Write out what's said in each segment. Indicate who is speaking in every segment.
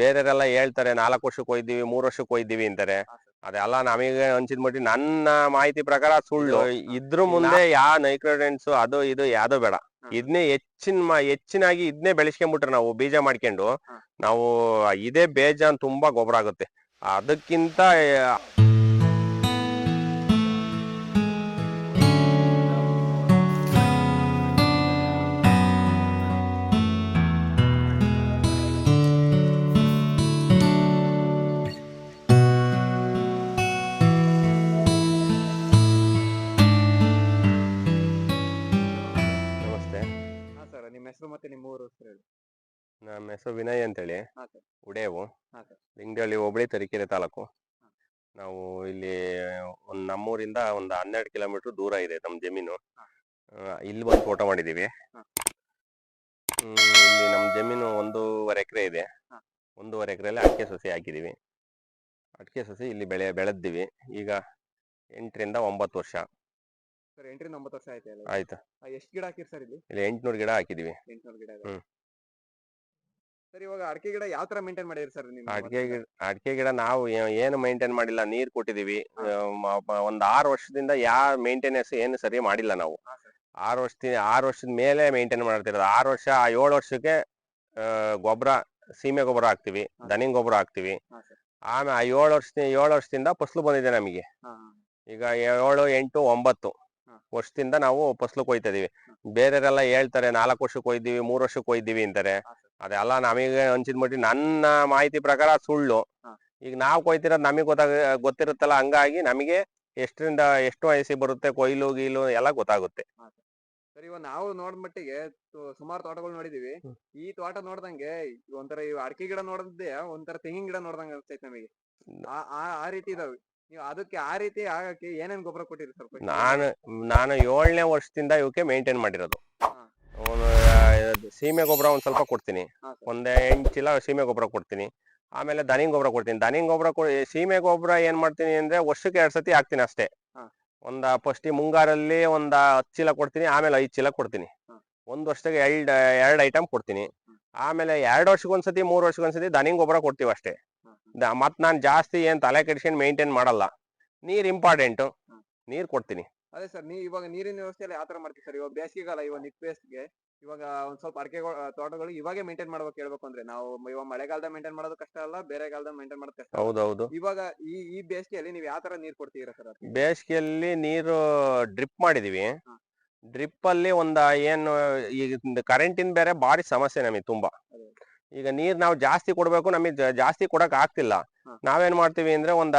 Speaker 1: ಬೇರೆಯವರೆಲ್ಲ ಹೇಳ್ತಾರೆ ನಾಲ್ಕು ವರ್ಷಕ್ಕೆ ಹೋಯ್ದಿವಿ ಮೂರ್ ವರ್ಷಕ್ಕೆ ಹೋಯ್ದಿವಿ ಅಂತಾರೆ. ಅದೆಲ್ಲ ನಮಗೆ ಅನ್ಸಿದ್ ಮಟ್ಟಿ ನನ್ನ ಮಾಹಿತಿ ಪ್ರಕಾರ ಸುಳ್ಳು. ಇದ್ರ ಮುಂದೆ ಯಾವ ನೈಕ್ರೋಡೆಂಟ್ಸ್ ಅದು ಇದು ಯಾವ್ದು ಬೇಡ. ಇದನ್ನೇ ಹೆಚ್ಚಿನ ಹೆಚ್ಚಿನಾಗಿ ಇದನ್ನೇ ಬೆಳೆಸ್ಕೊಂಡ್ಬಿಟ್ರೆ ನಾವು ಬೀಜ ಮಾಡ್ಕೊಂಡು ನಾವು ಇದೇ ಬೇಜಾನ್ ತುಂಬಾ ಗೊಬ್ಬರ ಆಗುತ್ತೆ ಅದಕ್ಕಿಂತ
Speaker 2: ನಮ್ಮ ಹೆಸರು
Speaker 1: ವಿನಯ್ ಅಂತೇಳಿ. ಉಡೇವು. ಲಿಂಗದಳ್ಳಿ ಹೋಬಳಿ ತರೀಕೆರೆ ತಾಲೂಕು. ನಾವು ಇಲ್ಲಿ ಒಂದ್ ನಮ್ಮೂರಿಂದ ಒಂದು ಹನ್ನೆರಡು ಕಿಲೋಮೀಟರ್ ದೂರ ಇದೆ ನಮ್ಮ ಜಮೀನು. ಇಲ್ಲಿ ಬಂದು ತೋಟ ಮಾಡಿದೀವಿ. ಇಲ್ಲಿ ನಮ್ಮ ಜಮೀನು ಒಂದೂವರೆ ಎಕರೆ ಇದೆ. ಒಂದೂವರೆ ಎಕರೆಯಲ್ಲಿ ಅಡಿಕೆ ಸಸಿ ಹಾಕಿದೀವಿ. ಅಡಿಕೆ ಸಸಿ ಇಲ್ಲಿ ಬೆಳೆ ಬೆಳೆದಿವಿ ಈಗ ಎಂಟರಿಂದ ಒಂಬತ್ತು ವರ್ಷ.
Speaker 2: ಸರ್ ಎಂಟರಿಂದ ಒಂಬತ್ತು ವರ್ಷ ಆಯ್ತು
Speaker 1: ಆಯ್ತು.
Speaker 2: ಎಷ್ಟು ಗಿಡ ಹಾಕಿರಿ ಸರ್ ಇಲ್ಲಿ?
Speaker 1: ಇಲ್ಲಿ ಎಂಟ್ನೂರು ಗಿಡ ಹಾಕಿದೀವಿ.
Speaker 2: ಎಂಟುನೂರು ಗಿಡ
Speaker 1: ಹ್ಮ್.
Speaker 2: ಸರ್ ಇವಾಗ ಅಡಿಕೆ ಗಿಡ ಯಾವ ತರ ಮೇಂಟೈನ್ ಮಾಡಿದ್ರಿ ಸರ್
Speaker 1: ಅಡಿಕೆ ಗಿಡ ಅಡಿಕೆ ಗಿಡ ನಾವು ಏ- ಏನು ಮೇಂಟೈನ್ ಮಾಡಿಲ್ಲ ನೀರ್ ಕೊಟ್ಟಿದೀವಿ ಆ, ಮ- ಮ- ಒಂದ್ ಆರು ವರ್ಷದಿಂದ ಯಾವ ಮೇಂಟೆನೆನ್ಸ್ ಏನು ಸರಿ ಮಾಡಿಲ್ಲ ನಾವು.
Speaker 2: ಹಾ
Speaker 1: ಆರು ವರ್ಷದ ಆರು ವರ್ಷದ ಮೇಲೆ ಮೇಂಟೈನ್ ಮಾಡ್ತಿರೋದು. ಆರು ವರ್ಷ ಆ ಏಳು ವರ್ಷಕ್ಕೆ ಗೊಬ್ಬರ ಸೀಮೆ ಗೊಬ್ಬರ ಹಾಕ್ತಿವಿ
Speaker 2: ಹಾ.
Speaker 1: ದನಿಂಗ್ ಗೊಬ್ಬರ ಹಾಕ್ತಿವಿ.
Speaker 2: ಹಾ ಸರ್.
Speaker 1: ಆಮೇಲೆ ಆ ಏಳು ವರ್ಷ ಏಳು ವರ್ಷದಿಂದ ಫಸಲು ಬಂದಿದೆ ನಮಗೆ.
Speaker 2: ಹಾ
Speaker 1: ಈಗ ಏಳು ಎಂಟು ಒಂಬತ್ತು
Speaker 2: ಹಾ.
Speaker 1: ವರ್ಷದಿಂದ ನಾವು ಫಸಲು ಕೊಯ್ತಾ ಇದೀವಿ ಬೇರೆಯವರೆಲ್ಲ ಹೇಳ್ತಾರೆ ನಾಲ್ಕು ವರ್ಷಕ್ಕೆ ಕೊಯ್ದೀವಿ ಮೂರ್ ವರ್ಷಕ್ಕೆ ಕೊಯ್ದೀವಿ ಅಂತಾರೆ.
Speaker 2: ಹಾ ಸರ್.
Speaker 1: ಅದೆಲ್ಲ ನಮಗೆ ಅನ್ಸಿದ್ ಮಟ್ಟಿ ನನ್ನ ಮಾಹಿತಿ ಪ್ರಕಾರ ಸುಳ್ಳು. ಈಗ ನಾವು ಕೊಯ್ತಿರೋದು ನಮಗೆ ಗೊತ್ತಾಗ ಗೊತ್ತಿರುತ್ತಲ್ಲ ಹಂಗಾಗಿ ನಮಗೆ ಎಷ್ಟರಿಂದ ಎಷ್ಟು ವಯಸ್ಸಿ ಬರುತ್ತೆ ಕೊಯ್ಲು ಗೀಲು ಎಲ್ಲ ಗೊತ್ತಾಗುತ್ತೆ.
Speaker 2: ಸರ್. ಇವಾಗ ನಾವು ನೋಡ್ ಮಟ್ಟಿಗೆ ಸುಮಾರು ತೋಟಗಳು ನೋಡಿದೀವಿ. ಈ ತೋಟ ನೋಡ್ದಂಗೆ ಒಂಥರ ಈ ಅಡಕೆ ಗಿಡ ನೋಡಿದ್ದೆ ಒಂಥರ ತೆಂಗಿನ ಗಿಡ ನೋಡ್ದಂಗೆ ಅನ್ಸ್ತೈತೆ ನಮಗೆ. ಆ ರೀತಿ ಇದಾವೆ. ನೀವು ಅದಕ್ಕೆ ಆ ರೀತಿ ಆಗಕ್ಕೆ ಏನೇನ್ ಗೊಬ್ಬರ ಕೊಟ್ಟಿರಿ ಸರ್?
Speaker 1: ನಾನು ನಾನು ಏಳನೇ ವರ್ಷದಿಂದ ಇವಕ್ಕೆ ಮೇಂಟೈನ್ ಮಾಡಿರೋದು. ಇದು ಸೀಮೆ ಗೊಬ್ಬರ ಒಂದ್ ಸ್ವಲ್ಪ ಕೊಡ್ತೀನಿ. ಒಂದ್ ಎಂಟು ಚೀಲ ಸೀಮೆ ಗೊಬ್ಬರ ಕೊಡ್ತೀನಿ. ಆಮೇಲೆ ದನಿಂಗ್ ಗೊಬ್ಬರ ಕೊಡ್ತೀನಿ. ದನಿಂಗ್ ಗೊಬ್ಬರ ಸೀಮೆ ಗೊಬ್ಬರ ಏನ್ ಮಾಡ್ತೀನಿ ಅಂದ್ರೆ ವರ್ಷಕ್ಕೆ ಎರಡ್ ಸತಿ ಹಾಕ್ತೀನಿ ಅಷ್ಟೇ. ಒಂದ ಫಸ್ಟ್ ಮುಂಗಾರಲ್ಲಿ ಒಂದ್ ಹತ್ತು ಚೀಲ ಕೊಡ್ತೀನಿ ಆಮೇಲೆ ಐದ್ ಚೀಲ ಕೊಡ್ತೀನಿ. ಒಂದ್ ವರ್ಷಕ್ಕೆ ಎರಡ್ ಎರಡ್ ಐಟಮ್ ಕೊಡ್ತೀನಿ. ಆಮೇಲೆ ಎರಡ್ ವರ್ಷಕ್ಕೊಂದ್ಸತಿ ಮೂರ್ ವರ್ಷಕ್ಕೊಂದ್ಸತಿ ದನಿಂಗ್ ಗೊಬ್ಬರ ಕೊಡ್ತೀವಿ ಅಷ್ಟೇ. ಮತ್ ನಾನ್ ಜಾಸ್ತಿ ಏನ್ ತಲೆ ಕೆಡಿಸ್ಕೊಂಡ್ ಮೇಂಟೈನ್ ಮಾಡಲ್ಲ. ನೀರ್ ಇಂಪಾರ್ಟೆಂಟ್. ನೀರ್ ಕೊಡ್ತೀನಿ.
Speaker 2: ಅದೇ ಸರ್ ನೀವು ಇವಾಗ ನೀರಿನ ವ್ಯವಸ್ಥೆ ಯಾವ ತರ ಮಾಡ್ತೀವಿ ಸರ್ ಇವಾಗ ಬೇಸಿಗೆಗಾಲ ಇವಾಗ ಬೇಸಿಗೆ ಇವಾಗ ಒಂದ್ ಸ್ವಲ್ಪ ಅಡಿಕೆ ತೋಟಗಳು ಇವಾಗೆ ಮೇಂಟೈನ್ ಮಾಡ್ಬೇಕು ಹೇಳ್ಬೇಕು ಅಂದ್ರೆ ನಾವು ಇವಾಗ ಮಳೆಗಾಲದ ಮೇಂಟೈನ್ ಮಾಡೋದು ಕಷ್ಟ ಅಲ್ಲ ಬೇರೆ ಕಾಲದ ಮೇಂಟೈನ್ ಮಾಡೋದು ಕಷ್ಟ.
Speaker 1: ಹೌದೌದು
Speaker 2: ಇವಾಗ ಈ ಈ ಬೇಸಿಗೆಯಲ್ಲಿ ನೀವು ಯಾವ ತರ ನೀರ್ ಕೊಡ್ತೀರಾ ಸರ್?
Speaker 1: ಬೇಸಿಗೆಯಲ್ಲಿ ನೀರು ಡ್ರಿಪ್ ಮಾಡಿದೀವಿ. ಡ್ರಿಪ್ ಅಲ್ಲಿ ಒಂದ ಏನು ಈಗ ಕರೆಂಟಿನ ಬೇರೆ ಭಾರಿ ಸಮಸ್ಯೆ ನಮಗೆ ತುಂಬಾ ಈಗ ನೀರ್ ನಾವು ಜಾಸ್ತಿ ಕೊಡ್ಬೇಕು ನಮಗೆ ಜಾಸ್ತಿ ಕೊಡಕ್ ಆಗ್ತಿಲ್ಲ. ನಾವೇನ್ ಮಾಡ್ತೀವಿ ಅಂದ್ರೆ ಒಂದ್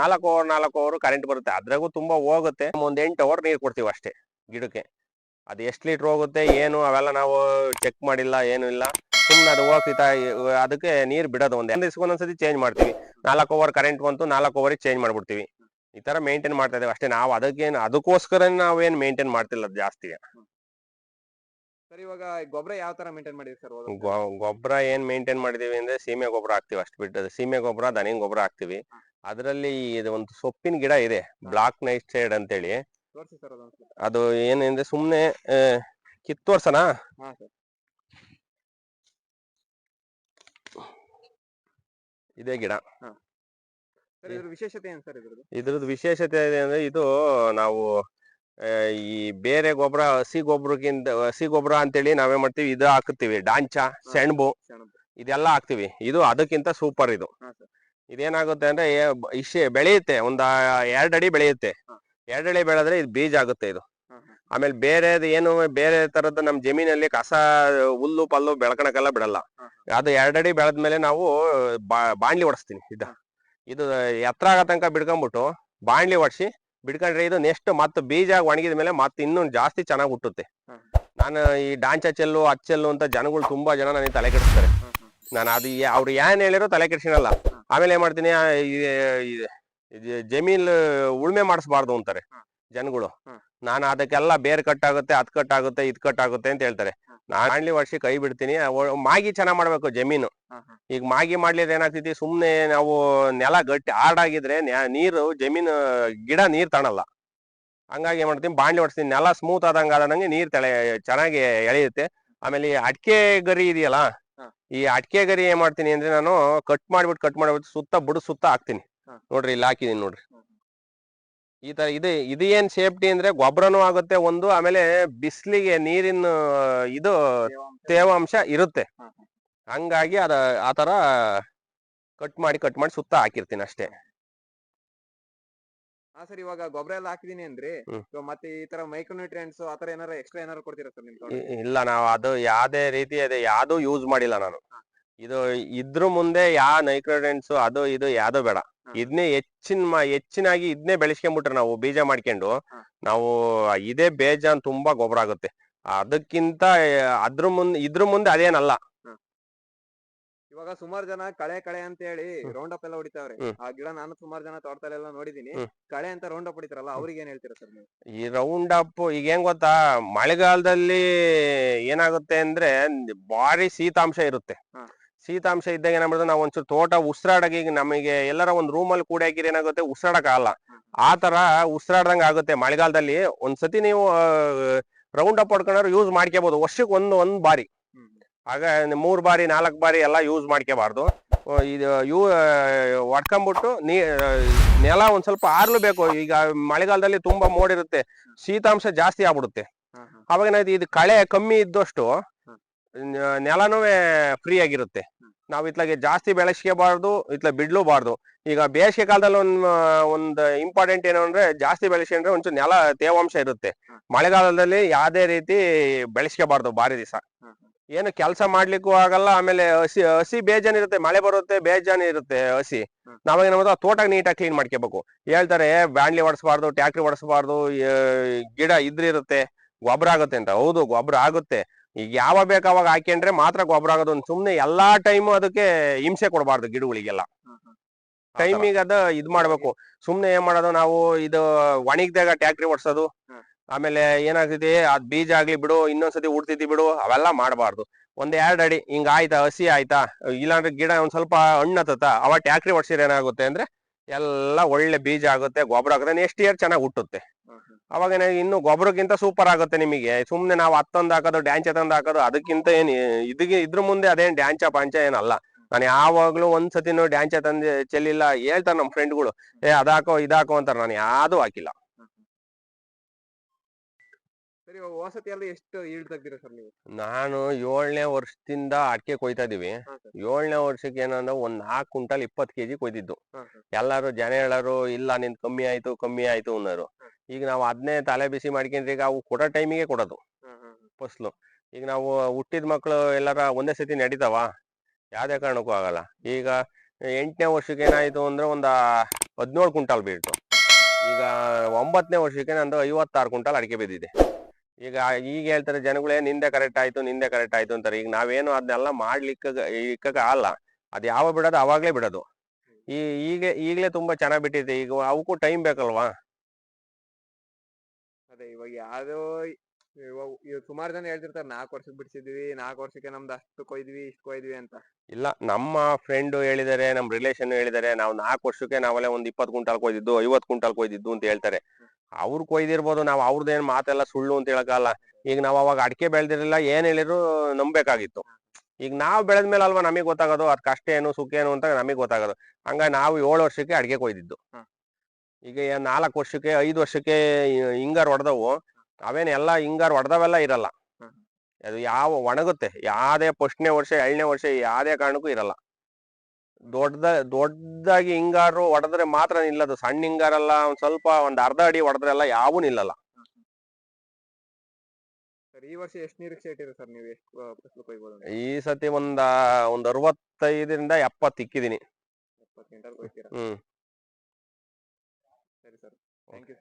Speaker 1: ನಾಲ್ಕು ಓವರ್ ನಾಲ್ಕು ಓವರ್ ಕರೆಂಟ್ ಬರುತ್ತೆ. ಅದ್ರಾಗೂ ತುಂಬಾ ಹೋಗುತ್ತೆ. ಒಂದ್ ಎಂಟು ಅವರ್ ನೀರ್ ಕೊಡ್ತೀವಿ ಅಷ್ಟೇ ಗಿಡಕ್ಕೆ. ಅದ್ ಎಷ್ಟ್ ಲೀಟರ್ ಹೋಗುತ್ತೆ ಏನು ಅವೆಲ್ಲ ನಾವು ಚೆಕ್ ಮಾಡಿಲ್ಲ ಏನು ಇಲ್ಲ. ಸುಮ್ಮನೆ ಅದು ಹೋಗ್ತಿತ್ತ ಅದಕ್ಕೆ ನೀರ್ ಬಿಡೋದು ಒಂದ್. ಒಂದ್ ಸತಿ ಚೇಂಜ್ ಮಾಡ್ತೀವಿ. ನಾಲ್ಕು ಓವರ್ ಕರೆಂಟ್ ಬಂತು ನಾಲ್ಕು ಓವರ್ ಚೇಂಜ್ ಮಾಡ್ಬಿಡ್ತೀವಿ. ಈ ತರ ಮೇಂಟೈನ್ ಮಾಡ್ತಾ ಇದ್ದೇವೆ. ಅಷ್ಟೇ ನಾವು ಅದಕ್ಕೇನು ಅದಕ್ಕೋಸ್ಕರ ನಾವೇನ್ ಮೇಂಟೈನ್ ಮಾಡ್ತಿಲ್ಲ ಜಾಸ್ತಿ.
Speaker 2: ಸರ್ ಇವಾಗ ಗೊಬ್ಬರ ಯಾವ ತರ ಮೇಂಟೈನ್ ಮಾಡಿದ್ರಿ ಸರ್
Speaker 1: ಗೊಬ್ಬರ ಏನ್ ಮೇಂಟೈನ್ ಮಾಡಿದೀವಿ ಅಂದ್ರೆ ಸೀಮೆ ಗೊಬ್ಬರ ಹಾಕ್ತಿವಿ ಅಷ್ಟು ಬಿಟ್ಟು ಸೀಮೆ ಗೊಬ್ಬರ ದನಿಂಗ್ ಗೊಬ್ಬರ ಹಾಕ್ತಿವಿ. ಅದರಲ್ಲಿ ಇದು ಒಂದು ಸೊಪ್ಪಿನ ಗಿಡ ಇದೆ ಬ್ಲಾಕ್ ನೈಟ್ ಸೈಡ್ ಅಂತೇಳಿ.
Speaker 2: ಹೇಳಿ ಸರ್ ಅದೊಂದು
Speaker 1: ಅದು ಏನಂದ್ರೆ ಸುಮ್ನೆ ಕಿತ್ತೋರ್ಸನ
Speaker 2: ಹಾ ಸರ್.
Speaker 1: ಇದೇ ಗಿಡ.
Speaker 2: ಸರ್ ಇದ್ರ ವಿಶೇಷತೆ ಏನ್ ಸರ್ ಇದ್ರದ್ದು?
Speaker 1: ಇದ್ರದ್ದು ವಿಶೇಷತೆ ಇದೆ ಅಂದ್ರೆ ಇದು ನಾವು ಈ ಬೇರೆ ಗೊಬ್ಬರ ಹಸಿ ಗೊಬ್ಬರಕ್ಕಿಂತ ಹಸಿ ಗೊಬ್ಬರ ಅಂತೇಳಿ ನಾವೇ ಮಾಡ್ತೀವಿ. ಇದು ಹಾಕುತ್ತೀವಿ. ಡಾಂಚಾ ಸೆಣಬು ಇದೆಲ್ಲಾ ಹಾಕ್ತಿವಿ. ಇದು ಅದಕ್ಕಿಂತ ಸೂಪರ್ ಇದು. ಇದೇನಾಗುತ್ತೆ ಅಂದ್ರೆ ಇಶೆ ಬೆಳೆಯುತ್ತೆ. ಒಂದ್ ಎರಡ್ ಅಡಿ ಬೆಳೆಯುತ್ತೆ.
Speaker 2: ಎರಡಡಿ
Speaker 1: ಎರಡ್ ಅಡಿ ಬೆಳೆದ್ರೆ ಇದು ಬೀಜ ಆಗುತ್ತೆ ಇದು. ಆಮೇಲೆ ಬೇರೆದು ಏನು ಬೇರೆ ತರದ ನಮ್ ಜಮೀನಲ್ಲಿ ಕಸ ಹುಲ್ಲು ಪಲ್ಲು ಬೆಳಕಣಕ್ಕೆಲ್ಲ ಬಿಡಲ್ಲ. ಅದು ಎರಡಡಿ ಬೆಳೆದ್ಮೇಲೆ ನಾವು ಬಾ- ಬಾಣ್ಲಿ ಹೊಡಿಸ್ತೀನಿ ಇದ. ಇದು ಎತ್ತರ ಆಗೋ ತನಕ ಬಿಡ್ಕೊಂಡ್ಬಿಟ್ಟು ಬಾಣ್ಲಿ ಹೊಡ್ಸಿ ಬಿಡ್ಕೊಂಡ್ರೆ ಇದು ನೆಕ್ಸ್ಟ್ ಮತ್ತೆ ಬೀಜ ಒಣಗಿದ ಮೇಲೆ ಮತ್ತೆ ಇನ್ನೂ ಜಾಸ್ತಿ ಚೆನ್ನಾಗಿ ಹುಟ್ಟುತ್ತೆ. ನಾನು ಈ ಡಾಂಚ ಚೆಲ್ಲು ಅಚ್ಚೆಲ್ಲು ಅಂತ ಜನಗಳು ತುಂಬಾ ಜನ ನನಗೆ ತಲೆ ಕೆಡಿಸ್ತಾರೆ ನಾನು ಅದು ಅವ್ರು ಏನ್ ಹೇಳಿರೋ ತಲೆ ಕೆಡ್ಸಿನಲ್ಲ. ಆಮೇಲೆ ಏನ್ ಮಾಡ್ತೀನಿ ಜಮೀನ್ ಉಳ್ಮೆ ಮಾಡಿಸ್ಬಾರ್ದು ಅಂತಾರೆ ಜನಗಳು. ನಾನು ಅದಕ್ಕೆಲ್ಲ ಬೇರ್ ಕಟ್ ಆಗುತ್ತೆ ಅದ್ ಕಟ್ ಆಗುತ್ತೆ ಇದ್ ಕಟ್ ಆಗುತ್ತೆ ಅಂತ ಹೇಳ್ತಾರೆ. ನಾನು ವರ್ಷಿ ಕೈ ಬಿಡ್ತೀನಿ ಮಾಗಿ ಚೆನ್ನಾಗ್ ಮಾಡ್ಬೇಕು ಜಮೀನು. ಈಗ ಮಾಗಿ ಮಾಡ್ಲಿದ್ರೆ ಏನಾಗ್ತೈತಿ ಸುಮ್ನೆ ನಾವು ನೆಲ ಗಟ್ಟಿ ಹಾರ್ಡಾಗಿದ್ರೆ ನ್ಯಾ- ನೀರು ಜಮೀನು ಗಿಡ ನೀರ್ ತಾಣಲ್ಲ. ಹಂಗಾಗಿ ಏನ್ ಮಾಡ್ತೀನಿ ಬಾಣ್ಲಿ ಹೊಡ್ಸ್ತೀನಿ ನೆಲ ಸ್ಮೂತ್ ಆದಂಗ ಆದಂಗೆ ನೀರ್ ತಳೆ ಚೆನ್ನಾಗಿ ಎಳೆಯುತ್ತೆ. ಆಮೇಲೆ ಈ ಅಡ್ಕೆ ಗರಿ ಇದೆಯಲ್ಲ ಈ ಅಡ್ಕೆ ಗರಿ ಏನ್ ಮಾಡ್ತೀನಿ ಅಂದ್ರೆ ನಾನು ಕಟ್ ಮಾಡ್ಬಿಟ್ಟು ಕಟ್ ಮಾಡ್ಬಿಟ್ಟು ಸುತ್ತ ಬುಡ ಸುತ್ತ ಹಾಕ್ತೀನಿ. ನೋಡ್ರಿ ಇಲ್ಲಿ ಹಾಕಿದೀನಿ ನೋಡ್ರಿ. ಈ ತರ ಇದು ಇದು ಏನ್ ಸೇಫ್ಟಿ ಅಂದ್ರೆ ಗೊಬ್ಬರನೂ ಆಗುತ್ತೆ ಒಂದು ಆಮೇಲೆ ಬಿಸ್ಲಿಗೆ ನೀರಿನ ಇದು
Speaker 2: ತೇವಾಂಶ-
Speaker 1: ಇರುತ್ತೆ. ಹಂಗಾಗಿ ಅದ ಆ ತರ ಕಟ್ ಮಾಡಿ ಕಟ್ ಮಾಡಿ ಸುತ್ತ ಹಾಕಿರ್ತೀನಿ ಅಷ್ಟೇ
Speaker 2: ಹಾ ಸರ್ ಇವಾಗ ಗೊಬ್ಬರ ಎಲ್ಲ ಹಾಕಿದೀನಿ ಅಂದ್ರಿ. ಮತ್ತೆ ಈ ತರ ಮೈಕ್ರೋನ್ಯೂಟ್ರಿಯೆಂಟ್ಸ್ ಆತರ ಏನಾರ ಎಕ್ಸ್ಟ್ರಾ ಏನಾರ ಕೊಡ್ತೀರಾ ಸರ್ ನಿಮ್
Speaker 1: ಇಲ್ಲ ನಾವು ಅದು ಯಾವ್ದೇ ರೀತಿ ಅದೇ ಯಾವ್ದು ಯೂಸ್ ಮಾಡಿಲ್ಲ ನಾನು. ಇದು ಇದ್ರ ಮುಂದೆ ಯಾ ನೈಕ್ರೋಡೆಂಟ್ಸ್ ಅದು ಇದು ಯಾವ್ದೋ ಬೇಡ. ಇದನ್ನೇ ಹೆಚ್ಚಿನ ಹೆಚ್ಚಿನಾಗಿ ಇದನ್ನೇ ಬೆಳೆಸ್ಕೊಂಡ್ಬಿಟ್ರೆ ನಾವು ಬೀಜ ಮಾಡ್ಕೊಂಡು ನಾವು ಇದೇ ಬೇಜ ತುಂಬಾ ಗೊಬ್ಬರ ಆಗುತ್ತೆ. ಅದಕ್ಕಿಂತ ಅದ್ರ ಮುಂದೆ ಇದ್ರ ಮುಂದೆ ಅದೇನಲ್ಲ.
Speaker 2: ಇವಾಗ ಸುಮಾರು ಜನ ಕಳೆ ಕಳೆ ಅಂತ ಹೇಳಿ. ರೌಂಡ್ ಅಪ್ ಎಲ್ಲ ಹೊಡಿತಾವ್ರೆ. ಆ ಗಿಡ ನಾನು ಸುಮಾರು ಜನ ತೋಟದಲ್ಲೆಲ್ಲ ನೋಡಿದೀನಿ. ಕಳೆ ಅಂತ ರೌಂಡ್ ಅಪ್ ಹೊಡಿತಾರಲ್ಲ ಅವ್ರಿಗೆ ಏನ್ ಹೇಳ್ತೀರಾ ಸರ್ ನೀವು?
Speaker 1: ಈ ರೌಂಡ್ ಅಪ್ ಈಗ ಹೆಂಗ್ ಗೊತ್ತಾ? ಮಳೆಗಾಲದಲ್ಲಿ ಏನಾಗುತ್ತೆ ಅಂದ್ರೆ ಭಾರಿ ಶೀತಾಂಶ ಇರುತ್ತೆ. ಶೀತಾಂಶ ಇದ್ದಾಗ ಏನಾಗ್ಬಿಡುತ್ತೆ ನಾವು ಒಂಚೂರು ತೋಟ ಉಸಿರಾಡಕ್ಕೆ ಈಗ ನಮಗೆ ಎಲ್ಲರ ಒಂದ್ ರೂಮಲ್ಲಿ ಕೂಡಿ ಹಾಕಿದ್ರೆ ಏನಾಗುತ್ತೆ?
Speaker 2: ಉಸಿರಾಡಕ್ಕಾಗಲ್ಲ.
Speaker 1: ಆ ತರ ಉಸಿರಾಡ್ದಂಗ ಆಗುತ್ತೆ. ಮಳೆಗಾಲದಲ್ಲಿ ಒಂದ್ಸತಿ ನೀವು ರೌಂಡ್ ಅಪ್ ಹೊಡ್ಕೊಂಡ್ರೆ ಯೂಸ್ ಮಾಡ್ಕೋಬಹುದು ವರ್ಷಕ್ಕೆ ಒಂದು ಒಂದ್ ಬಾರಿ. ಆಗ ಮೂರ್ ಬಾರಿ ನಾಲ್ಕ್ ಬಾರಿ ಎಲ್ಲ ಯೂಸ್ ಮಾಡ್ಕೋಬಾರ್ದು ಇದು ಯೂ ಒಡ್ಕೊಂಬಿಟ್ಟು ನೀ ನೆಲ ಒಂದ್ ಸ್ವಲ್ಪ ಆರ್ಲು ಬೇಕು. ಈಗ ಮಳೆಗಾಲದಲ್ಲಿ ತುಂಬಾ ಮೋಡಿರುತ್ತೆ ಶೀತಾಂಶ ಜಾಸ್ತಿ ಆಗ್ಬಿಡುತ್ತೆ. ಅವಾಗ ಏನಾಯ್ತು? ಇದು ಕಳೆ ಕಮ್ಮಿ ಇದ್ದಷ್ಟು ನೆಲನೂ ಫ್ರೀ ಆಗಿರುತ್ತೆ. ನಾವು ಇತ್ಲಾಗೆ ಜಾಸ್ತಿ ಬೆಳೆಸ್ಕೋಬಾರ್ದು ಇತ್ಲ ಬಿಡ್ಲೂಬಾರ್ದು. ಈಗ ಬೇಸಿಗೆ ಕಾಲದಲ್ಲಿ ಒಂದ್ ಒಂದ್ ಇಂಪಾರ್ಟೆಂಟ್ ಏನು ಅಂದ್ರೆ ಜಾಸ್ತಿ ಬೆಳೆಸ್ಕೊಂಡ್ರೆ ಒಂಚೂರು ನೆಲ ತೇವಾಂಶ ಇರುತ್ತೆ. ಮಳೆಗಾಲದಲ್ಲಿ ಯಾವ್ದೇ ರೀತಿ ಬೆಳೆಸ್ಕೋಬಾರ್ದು ಬಾರಿ ದಿವಸ. ಏನು ಕೆಲಸ ಮಾಡ್ಲಿಕ್ಕೂ ಆಗಲ್ಲ ಆಮೇಲೆ ಹಸಿ ಹಸಿ ಬೇಜಾನ್ ಇರುತ್ತೆ ಮಳೆ ಬರುತ್ತೆ ಬೇಜಾನ್ ಇರುತ್ತೆ ಹಸಿ. ನಾವಾಗ ಮಾಡೋದು ತೋಟ ನೀಟಾಗಿ ಕ್ಲೀನ್ ಮಾಡ್ಕೋಬೇಕು. ಹೇಳ್ತಾರೆ ಬ್ಯಾಂಡ್ಲಿ ಹೊಡಿಸಬಾರ್ದು ಟ್ಯಾಕ್ಟ್ರಿ ಹೊಡಿಸಬಾರ್ದು ಗಿಡ ಇದ್ರಿರುತ್ತೆ ಗೊಬ್ಬರ ಆಗುತ್ತೆ ಅಂತ. ಹೌದು ಗೊಬ್ಬರ ಆಗುತ್ತೆ. ಈಗ ಯಾವ ಬೇಕು ಅವಾಗ ಹಾಕೊಂಡ್ರೆ ಮಾತ್ರ ಗೊಬ್ಬರ ಆಗೋದು. ಒಂದು ಸುಮ್ನೆ ಎಲ್ಲಾ ಟೈಮು ಅದಕ್ಕೆ ಹಿಂಸೆ ಕೊಡಬಾರ್ದು ಗಿಡಗಳಿಗೆಲ್ಲ. ಟೈಮಿಗೆ ಅದ ಇದ್ ಮಾಡ್ಬೇಕು. ಸುಮ್ನೆ ಏನ್ ಮಾಡೋದು ನಾವು ಇದು ಒಣಗಿದಾಗ ಟ್ಯಾಕ್ಟ್ರಿ ಓಡಿಸೋದು. ಆಮೇಲೆ ಏನಾಗ್ತಿದೆ ಅದ್ ಬೀಜ ಆಗ್ಲಿ ಬಿಡು ಇನ್ನೊಂದ್ಸತಿ ಉಡ್ತಿದ್ದಿ ಬಿಡು ಅವೆಲ್ಲ ಮಾಡಬಾರ್ದು. ಒಂದ್ ಎರಡ್ ಅಡಿ ಹಿಂಗ ಆಯ್ತಾ ಹಸಿ ಆಯ್ತಾ ಇಲ್ಲಾಂದ್ರೆ ಗಿಡ ಒಂದ್ ಸ್ವಲ್ಪ ಹಣ್ಣತ್ತತ ಅವ ಟ್ಯಾಕ್ಟ್ರಿ ಹೊಡ್ಸಿದ್ರೆ ಏನಾಗುತ್ತೆ ಅಂದ್ರೆ ಎಲ್ಲ ಒಳ್ಳೆ ಬೀಜ ಆಗುತ್ತೆ ಗೊಬ್ಬರ ಆಗುತ್ತೆ ನೆಕ್ಸ್ಟ್ ಇಯರ್ ಚೆನ್ನಾಗಿ ಹುಟ್ಟುತ್ತೆ. ಅವಾಗ ಇನ್ನು ಗೊಬ್ಬರಕ್ಕಿಂತ ಸೂಪರ್ ಆಗುತ್ತೆ ನಿಮಗೆ. ಸುಮ್ಮನೆ ನಾವು ಹತ್ತೊಂದು ಹಾಕೋದು ಡ್ಯಾಂಚ ತಂದು ಹಾಕೋದು ಅದಕ್ಕಿಂತ ಏನು ಇದಕ್ಕೆ ಇದ್ರ ಮುಂದೆ ಅದೇನು ಡ್ಯಾಂಚ ಪಾಂಚ ಏನಲ್ಲ. ನಾನು ಯಾವಾಗ್ಲೂ ಒಂದ್ಸತಿನೂ ಡ್ಯಾಂಚ ತಂದು ಚೆಲ್ಲಿಲ್ಲ ಹೇಳ್ತಾರೆ ನಮ್ಮ ಫ್ರೆಂಡ್ಗಳು ಏ ಅದಾಕೋ ಇದಾಕೋ ಅಂತಾರೆ ನಾನು ಯಾವ್ದು ಹಾಕಿಲ್ಲ.
Speaker 2: ಎಷ್ಟು ಸರ್ ನೀವು?
Speaker 1: ನಾನು ಏಳನೇ ವರ್ಷದಿಂದ ಅಡಿಕೆ ಕೊಯ್ತಾ ಇದೀವಿ ಏಳನೇ ವರ್ಷಕ್ಕೆ ಏನಂದ್ರೆ ಒಂದ್ ನಾಲ್ಕು ಕುಂಟಲ್ ಇಪ್ಪತ್ತು ಕೆಜಿ ಕೊಯ್ದಿದ್ದು. ಎಲ್ಲಾರು ಜನ ಹೇಳೋರು ಇಲ್ಲ ನಿನ್ ಕಮ್ಮಿ ಆಯ್ತು ಕಮ್ಮಿ ಆಯ್ತು ಅನ್ನೋರು. ಈಗ ನಾವು ಅದನ್ನೇ ತಲೆ ಬಿಸಿ ಮಾಡ್ಕೊಂಡ್ರೆ ಈಗ ಅವು ಕೊಡೋ ಟೈಮಿಗೆ ಕೊಡೋದು. ಫಸ್ಲು. ಈಗ ನಾವು ಹುಟ್ಟಿದ ಮಕ್ಕಳು ಎಲ್ಲಾರ ಒಂದೇ ಸತಿ ನಡೀತಾವ? ಯಾವುದೇ ಕಾರಣಕ್ಕೂ ಆಗಲ್ಲ. ಈಗ ಎಂಟನೇ ವರ್ಷಕ್ಕೆ ಏನಾಯಿತು ಅಂದ್ರೆ ಒಂದು ಹದಿನೇಳು ಕುಂಟಾಲ್ ಬೀಳ್ತು. ಈಗ ಒಂಬತ್ತನೇ ವರ್ಷಕ್ಕೆ ನಂದು ಐವತ್ತಾರು ಕುಂಟಾಲ್ ಅಡಿಕೆ ಬಿದ್ದಿದೆ. ಈಗ ಈಗ ಹೇಳ್ತಾರೆ ಜನಗಳೇ ನಿಂದೆ ಕರೆಕ್ಟ್ ಆಯ್ತು ನಿಂದೆ ಕರೆಕ್ಟ್ ಆಯ್ತು ಅಂತಾರೆ. ಈಗ ನಾವೇನು ಅದನ್ನೆಲ್ಲ ಮಾಡ್ಲಿಕ್ಕೆ ಇಕ್ಕಕ್ಕೆ ಆಗಲ್ಲ ಅದು ಯಾವ ಬಿಡೋದು ಅವಾಗಲೇ ಬಿಡೋದು. ಈ ಈಗ ಈಗಲೇ ತುಂಬ ಚೆನ್ನಾಗಿ ಬಿಟ್ಟಿದೆ. ಈಗ ಅವಕ್ಕೂ ಟೈಮ್ ಬೇಕಲ್ವಾ?
Speaker 2: ಅದೇ ಇವಾಗ ಯಾವ್ದೋ ಇವಾಗ ಇವಾಗ ಸುಮಾರು ಜನ ಹೇಳ್ತಿರ್ತಾರೆ ನಾಲ್ಕು ವರ್ಷಕ್ಕೆ ಬಿಡಿಸಿದ್ವಿ ನಾಲ್ಕು ವರ್ಷಕ್ಕೆ ನಮ್ದು ಅಷ್ಟು ಕೊಯ್ದ್ವಿ ಇಷ್ಟು ಕೊಯ್ದ್ವಿ ಅಂತ.
Speaker 1: ಇಲ್ಲ ನಮ್ಮ ಫ್ರೆಂಡ್ ಹೇಳಿದಾರೆ ನಮ್ ರಿಲೇಷನ್ ಹೇಳಿದಾರೆ ನಾವು ನಾಲ್ಕು ವರ್ಷಕ್ಕೆ ನಾವಲ್ಲೇ ಒಂದು ಇಪ್ಪತ್ತು ಕ್ವಿಂಟಾಲ್ ಕೊಯ್ದಿದ್ದು ಐವತ್ತು ಕ್ವಿಂಟಾಲ್ ಕೊಯ್ದಿದ್ದು ಅಂತ ಹೇಳ್ತಾರೆ. ಅವ್ರು ಕೊಯ್ದಿರ್ಬೋದು ನಾವು ಅವ್ರದ್ದೇನ್ ಮಾತೆಲ್ಲ ಸುಳ್ಳು ಅಂತ ಹೇಳಕ್ಕಲ್ಲ ಈಗ ನಾವು ಅವಾಗ ಅಡಿಕೆ ಬೆಳೆದಿರಲಿಲ್ಲ ಏನ್ ಹೇಳಿದ್ರು ನಂಬೇಕಾಗಿತ್ತು ಈಗ ನಾವು ಬೆಳೆದ್ಮೇಲೆ ಅಲ್ವಾ ನಮಗೆ ಗೊತ್ತಾಗೋದು ಅದ್ ಕಷ್ಟ ಏನು ಸುಖ ಏನು ಅಂತ ನಮಗೆ ಗೊತ್ತಾಗೋದು. ಹಂಗ ನಾವು ಏಳು ವರ್ಷಕ್ಕೆ ಅಡಿಕೆ ಕೊಯ್ದಿದ್ದು. ಈಗ ನಾಲ್ಕು ವರ್ಷಕ್ಕೆ ಐದು ವರ್ಷಕ್ಕೆ ಹಿಂಗಾರು ಹೊಡೆದವು ಅವೇನ್ ಎಲ್ಲ ಹಿಂಗಾರ್ ಹೊಡೆದವೆಲ್ಲ ಇರಲ್ಲ. ಅದು ಯಾವ ಒಣಗುತ್ತೆ. ಯಾವ್ದೇ ಫಸ್ಟ್ನೇ ವರ್ಷ ಏಳನೇ ವರ್ಷ ಯಾವ್ದೇ ಕಾರಣಕ್ಕೂ ಇರಲ್ಲ. ದೊಡ್ಡದ ದೊಡ್ಡದಾಗಿ ಹಿಂಗಾರು ಹೊಡೆದ್ರೆ ಮಾತ್ರ ನಿಲ್ಲದು. ಸಣ್ಣ ಹಿಂಗಾರಲ್ಲ ಒಂದ್ ಸ್ವಲ್ಪ ಒಂದ್ ಅರ್ಧ ಅಡಿ ಹೊಡೆದ್ರೆಲ್ಲ ಯಾವೂ ನಿಲ್ಲಲ್ಲ.
Speaker 2: ಈ ವರ್ಷ ಎಷ್ಟು ನಿರೀಕ್ಷೆ ಇಟ್ಟಿರಿ ಸರ್ ನೀವು ಎಷ್ಟು ಫಸಲು ಕೊಯ್ಬೋದು
Speaker 1: ಈ ಸತಿ ಒಂದ ಒಂದ್ ಅರವತ್ತೈದರಿಂದ ಎಪ್ಪತ್ತು ಇಕ್ಕಿದೀನಿ. ಹ್ಮ್.
Speaker 2: ಸರಿ ಸರ್